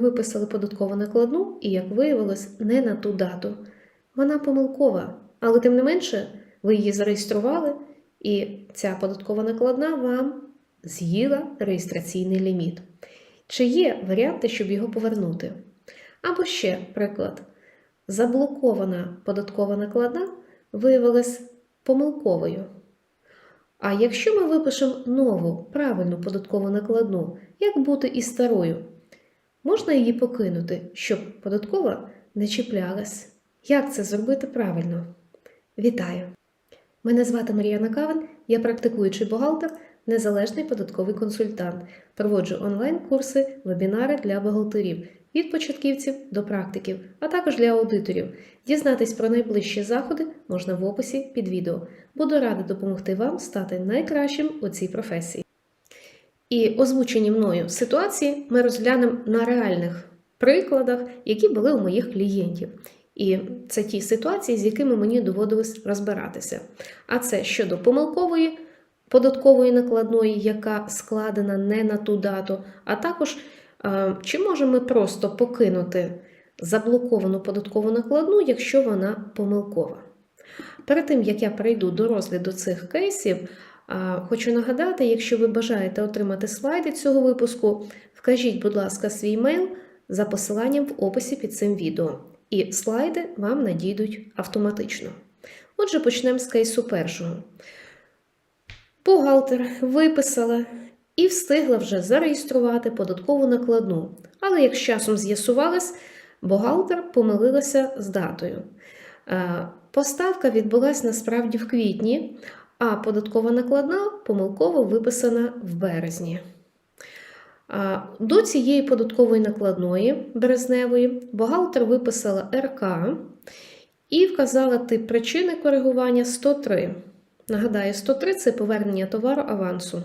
виписали податкову накладну і, як виявилось, не на ту дату. Вона помилкова, але тим не менше ви її зареєстрували, і ця податкова накладна вам з'їла реєстраційний ліміт. Чи є варіанти, щоб його повернути? Або ще приклад. Заблокована податкова накладна виявилась помилковою. А якщо ми випишемо нову правильну податкову накладну, як бути із старою, можна її покинути, щоб податкова не чіплялась. Як це зробити правильно? Вітаю! Мене звати Мар'яна Кавин, я практикуючий бухгалтер, незалежний податковий консультант. Проводжу онлайн-курси, вебінари для бухгалтерів від початківців до практиків, а також для аудиторів. Дізнатись про найближчі заходи можна в описі під відео. Буду рада допомогти вам стати найкращим у цій професії. І озвучені мною ситуації ми розглянемо на реальних прикладах, які були у моїх клієнтів. І це ті ситуації, з якими мені доводилось розбиратися. А це щодо помилкової податкової накладної, яка складена не на ту дату, а також е, чи можемо ми просто покинути заблоковану податкову накладну, якщо вона помилкова. Перед тим, як я перейду до розгляду цих кейсів, хочу нагадати, якщо ви бажаєте отримати слайди цього випуску, вкажіть, будь ласка, свій мейл за посиланням в описі під цим відео. І слайди вам надійдуть автоматично. Отже, почнемо з кейсу першого. Бухгалтер виписала і встигла вже зареєструвати податкову накладну. Але як з часом з'ясувалось, бухгалтер помилилася з датою. Поставка відбулася насправді в квітні, а податкова накладна помилково виписана в березні. До цієї податкової накладної березневої бухгалтер виписала РК і вказала тип причини коригування 103. Нагадаю, 103 це повернення товару авансу.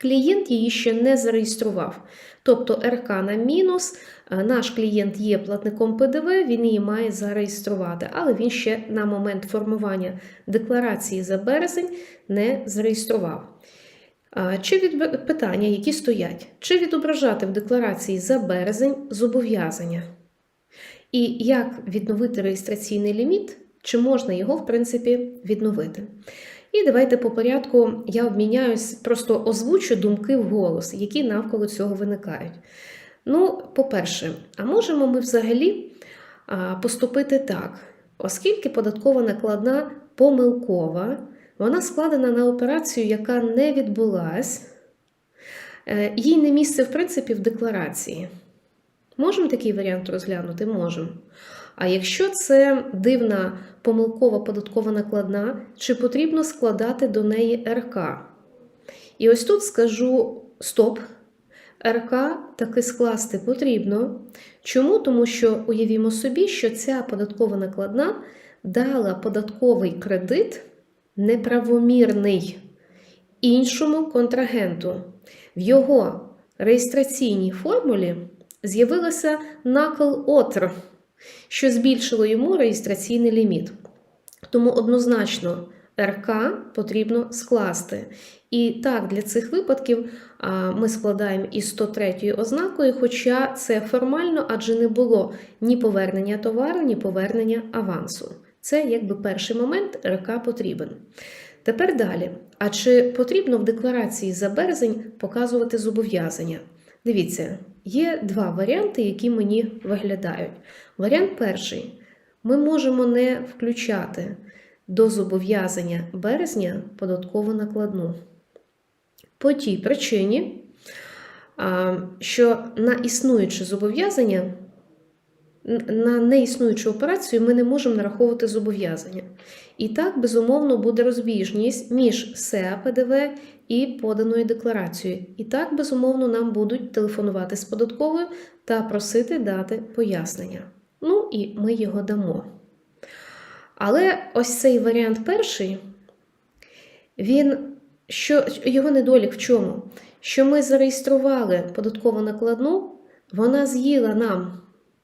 Клієнт її ще не зареєстрував. Тобто РК на мінус, наш клієнт є платником ПДВ, він її має зареєструвати, але він ще на момент формування декларації за березень не зареєстрував. Чи від питання, які стоять, чи відображати в декларації за березень зобов'язання? І як відновити реєстраційний ліміт, чи можна його, в принципі, відновити? І давайте по порядку я обміняюсь, просто озвучу думки в голос, які навколо цього виникають. Ну, по-перше, а можемо ми взагалі поступити так, оскільки податкова накладна помилкова. Вона складена на операцію, яка не відбулась, е, їй не місце, в принципі, в декларації. Можемо такий варіант розглянути? Можемо. А якщо це дивна помилкова податкова накладна, чи потрібно складати до неї РК? І ось тут скажу стоп. РК таки скласти потрібно. Чому? Тому що уявімо собі, що ця податкова накладна дала податковий кредит неправомірний іншому контрагенту. В його реєстраційній формулі з'явилося накл отр, що збільшило йому реєстраційний ліміт. Тому однозначно РК потрібно скласти. І так, для цих випадків ми складаємо із 103 ознакою, хоча це формально, адже не було ні повернення товару, ні повернення авансу. Це якби перший момент РК потрібен. Тепер далі. А чи потрібно в декларації за березень показувати зобов'язання? Дивіться, є два варіанти, які мені виглядають. Варіант перший: ми можемо не включати до зобов'язання березня податкову накладну. По тій причині, що на існуюче зобов'язання на неіснуючу операцію ми не можемо нараховувати зобов'язання. І так, безумовно, буде розбіжність між СЕА ПДВ і поданою декларацією. І так, безумовно, нам будуть телефонувати з податковою та просити дати пояснення. Ну і ми його дамо. Але ось цей варіант перший, він, що, його недолік в чому? Що ми зареєстрували податкову накладну, вона з'їла нам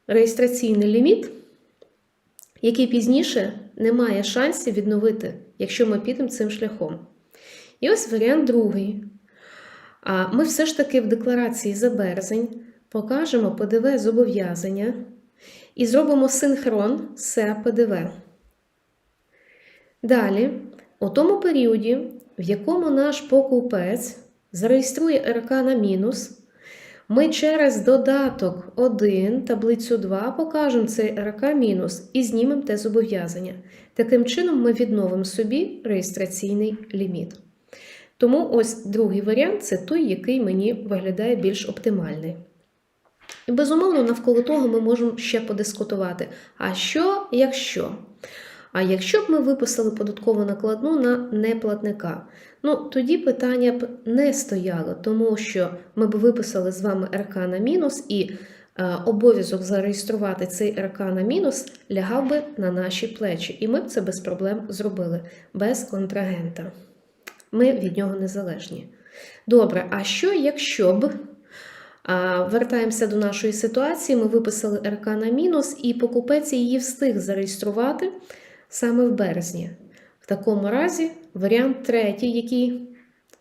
реєстраційний ліміт, який пізніше не має шансів відновити, якщо ми підемо цим шляхом. І ось варіант другий. Ми все ж таки в декларації за березень покажемо ПДВ зобов'язання і зробимо синхрон з ПДВ. Далі, у тому періоді, в якому наш покупець зареєструє РК на мінус, ми через додаток 1, таблицю 2 покажемо цей РК мінус і знімемо те зобов'язання. Таким чином, ми відновимо собі реєстраційний ліміт. Тому ось другий варіант це той, який мені виглядає більш оптимальний. І, безумовно, навколо того ми можемо ще подискутувати. А що, якщо? А якщо б ми виписали податкову накладну на неплатника, ну тоді питання б не стояло, тому що ми б виписали з вами РК на мінус, і е, обов'язок зареєструвати цей РК на мінус лягав би на наші плечі, і ми б це без проблем зробили, без контрагента. Ми від нього незалежні. Добре, а що, якщо б Вертаємося до нашої ситуації. Ми виписали РК на мінус, і покупець її встиг зареєструвати саме в березні. В такому разі варіант третій, який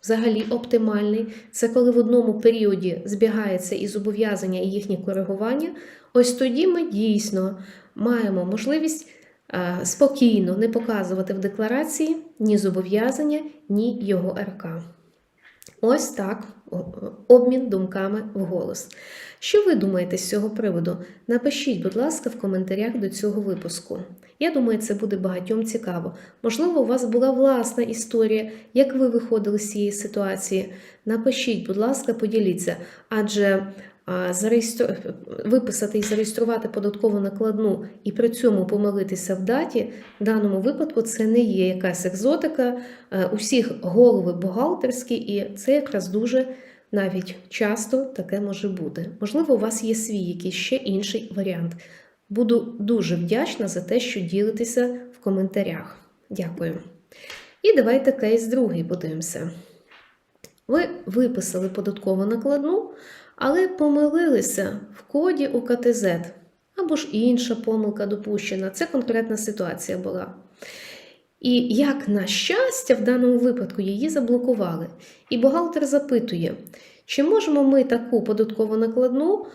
взагалі оптимальний, це коли в одному періоді збігається і зобов'язання і їхні коригування. Ось тоді ми дійсно маємо можливість е, спокійно не показувати в декларації ні зобов'язання, ні його РК. Ось так обмін думками вголос. Що ви думаєте з цього приводу? Напишіть, будь ласка, в коментарях до цього випуску. Я думаю, це буде багатьом цікаво. Можливо, у вас була власна історія, як ви виходили з цієї ситуації. Напишіть, будь ласка, поділіться, адже зареєстру... виписати і зареєструвати податкову накладну і при цьому помилитися в даті, в даному випадку це не є якась екзотика. Е, Усіх голови бухгалтерські, і це якраз дуже навіть часто таке може бути. Можливо, у вас є свій якийсь ще інший варіант. Буду дуже вдячна за те, що ділитеся в коментарях. Дякую. І давайте кейс другий подивимося. Ви виписали податкову накладну, але помилилися в коді УКТЗ. Або ж інша помилка допущена. Це конкретна ситуація була. І як на щастя, в даному випадку її заблокували. І бухгалтер запитує, чи можемо ми таку податкову накладну,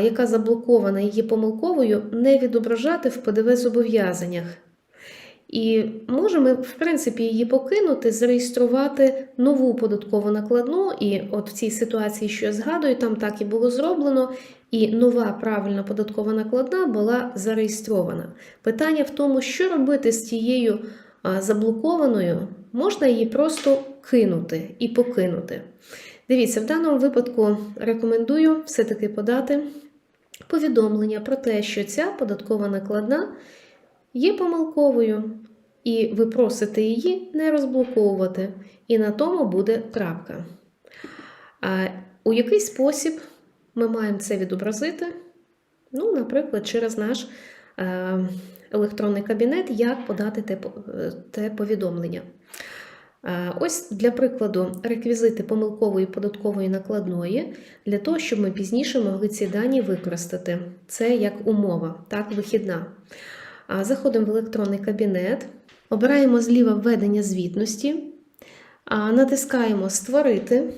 яка заблокована є помилковою, не відображати в ПДВ зобов'язаннях. І можемо, в принципі, її покинути, зареєструвати нову податкову накладну. І от в цій ситуації, що я згадую, там так і було зроблено, і нова правильна податкова накладна була зареєстрована. Питання в тому, що робити з тією заблокованою, можна її просто кинути і покинути. Дивіться, в даному випадку рекомендую все-таки подати повідомлення про те, що ця податкова накладна є помилковою, і ви просите її не розблоковувати, і на тому буде крапка. А у який спосіб ми маємо це відобразити? Ну, наприклад, через наш е, електронний кабінет, як подати те, те повідомлення. Е, Ось для прикладу реквізити помилкової податкової накладної, для того, щоб ми пізніше могли ці дані використати. Це як умова, так, вихідна. Заходимо в електронний кабінет, обираємо зліва введення звітності, натискаємо Створити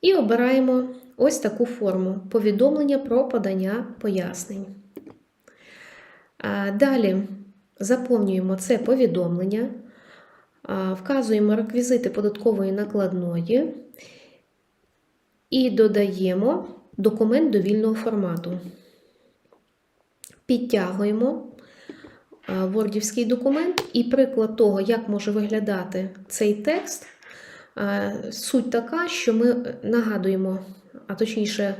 і обираємо ось таку форму повідомлення про подання пояснень. Далі заповнюємо це повідомлення, вказуємо реквізити податкової накладної і додаємо документ довільного формату. Підтягуємо вордівський документ і приклад того, як може виглядати цей текст. Суть така, що ми нагадуємо, а точніше,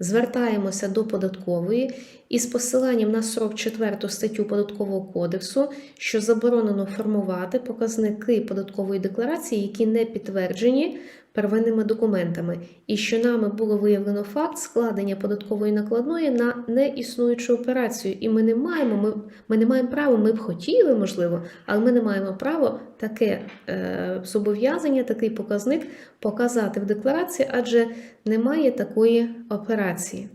звертаємося до податкової із посиланням на 44 статтю Податкового кодексу, що заборонено формувати показники податкової декларації, які не підтверджені первинними документами, і що нами було виявлено факт складення податкової накладної на неіснуючу операцію. І ми не маємо, ми, ми не маємо права, ми б хотіли, можливо, але ми не маємо права таке е, зобов'язання, такий показник показати в декларації, адже немає такої операції.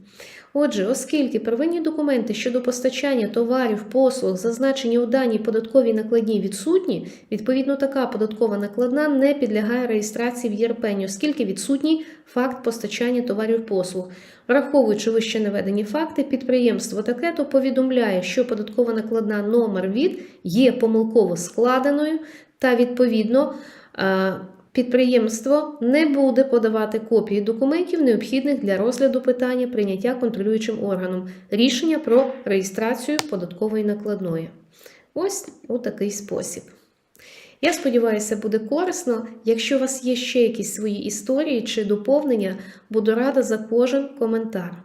Отже, оскільки первинні документи щодо постачання товарів, послуг, зазначені у даній податковій накладній відсутні, відповідно така податкова накладна не підлягає реєстрації в ЄРПЕНі, оскільки відсутній факт постачання товарів послуг. Враховуючи вище наведені факти, підприємство таке-то повідомляє, що податкова накладна номер від є помилково складеною та відповідно. Підприємство не буде подавати копії документів, необхідних для розгляду питання прийняття контролюючим органом рішення про реєстрацію податкової накладної. Ось у такий спосіб. Я сподіваюся, буде корисно. Якщо у вас є ще якісь свої історії чи доповнення, буду рада за кожен коментар.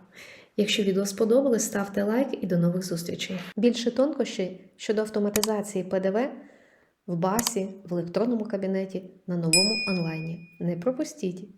Якщо відео сподобалось, ставте лайк і до нових зустрічей. Більше тонкощей щодо автоматизації ПДВ в басі, в електронному кабінеті, на новому онлайні. Не пропустіть!